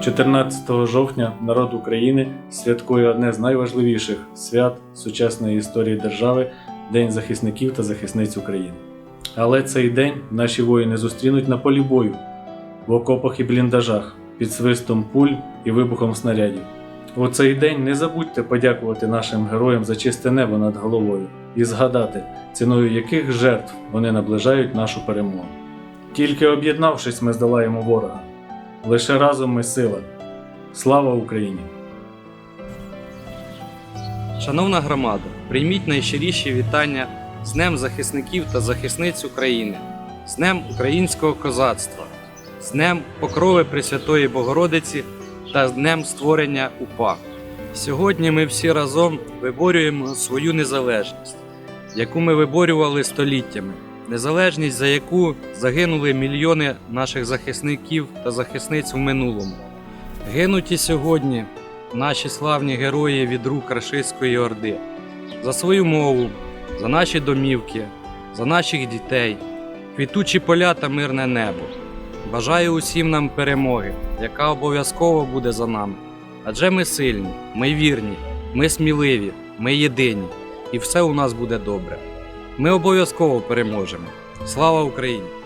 14 жовтня народ України святкує одне з найважливіших свят сучасної історії держави День захисників та захисниць України. Але цей день наші воїни зустрінуть на полі бою, в окопах і бліндажах, під свистом пуль і вибухом снарядів. У цей день не забудьте подякувати нашим героям за чисте небо над головою і згадати, ціною яких жертв вони наближають нашу перемогу. Тільки об'єднавшись, ми здолаємо ворога. Лише разом ми сила. Слава Україні! Шановна громада, прийміть найщиріші вітання з Днем захисників та захисниць України, з Днем українського козацтва, з Днем Покрови Пресвятої Богородиці та з Днем створення УПА. Сьогодні ми всі разом виборюємо свою незалежність, яку ми виборювали століттями, незалежність, за яку загинули мільйони наших захисників та захисниць в минулому. Гинуть і сьогодні наші славні герої від рук рашистської орди, за свою мову, за наші домівки, за наших дітей, квітучі поля та мирне небо. Бажаю усім нам перемоги, яка обов'язково буде за нами. Адже ми сильні, ми вірні, ми сміливі, ми єдині, і все у нас буде добре. Ми обов'язково переможемо. Слава Україні!